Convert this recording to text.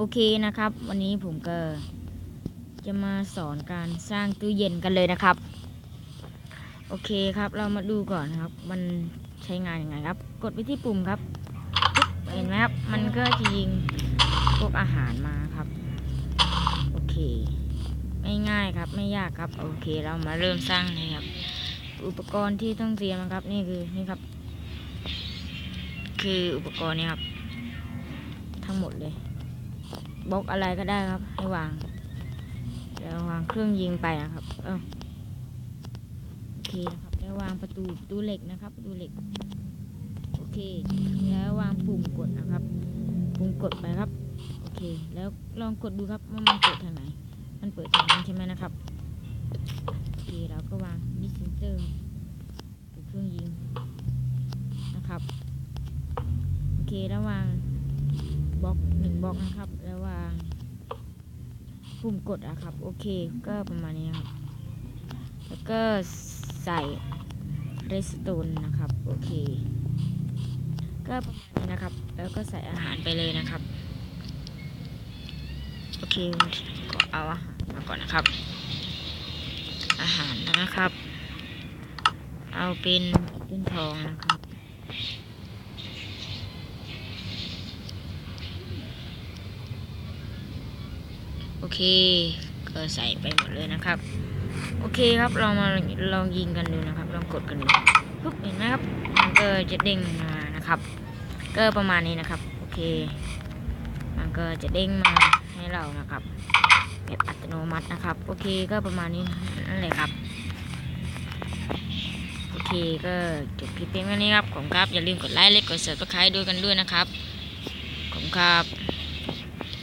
โอเคนะครับ วันนี้ผมก็จะมาสอนการสร้างตู้เย็นกันเลยนะครับ โอเคครับ เรามาดูก่อนนะครับ มันใช้งานยังไงครับ กดไปที่ปุ่มครับเห็นไหมครับ มันก็จะยิงพวกอาหารมาครับ โอเคง่ายๆครับ ไม่ยากครับ โอเค เรามาเริ่มสร้างเลยครับ อุปกรณ์ที่ต้องเตรียมครับ นี่คือนี่ครับ คืออุปกรณ์เนี่ยครับ ทั้งหมดเลย บล็อกอะไรก็ได้ครับ ให้วางแล้ววางเครื่องยิงไปนะครับเออโอเคนะครับแล้ววางประตูประตูเหล็กนะครับประตูเหล็กโอเค แล้ววางปุ่มกดนะครับ ปุ่มกดไปครับโอเค แล้วลองกดดูครับว่ามันเปิดทางไหน มันเปิดทางนี้ใช่ไหมนะครับโอเคเราก็วางดิสเซนเตอร์คือเครื่องยิงนะครับโอเคแล้ววางบล็อกหนึ่งบล็อกนะครับแล้ว ปุ่มกดอะครับ โอเคก็ประมาณนี้ครับ แล้วก็ใส่เรสโตนนะครับ โอเค ก็ประมาณนี้นะครับ แล้วก็ใส่อาหารไปเลยนะครับ โอเคก็เอาอาหารมาก่อนนะครับ อาหารนะครับ เอาเป็นเป็นทองนะครับ โอเคก็ใส่ไปหมดเลยนะครับ โอเคครับเรามาลองยิงกันดูนะครับ ลองกดกันดูปุ๊บเห็นไหมครับมันก็จะเด้งมานะครับ ก็ประมาณนี้นะครับ โอเค มันก็จะเด้งมาให้เรานะครับแบบอัตโนมัตินะครับ โอเคก็ประมาณนี้นั่นแหละครับโอเคก็จบคลิปเพียงเท่นี้ครับผมครับอย่าลืมกดไลค์และกด subscribe ด้วยกันด้วยนะครับผมครับ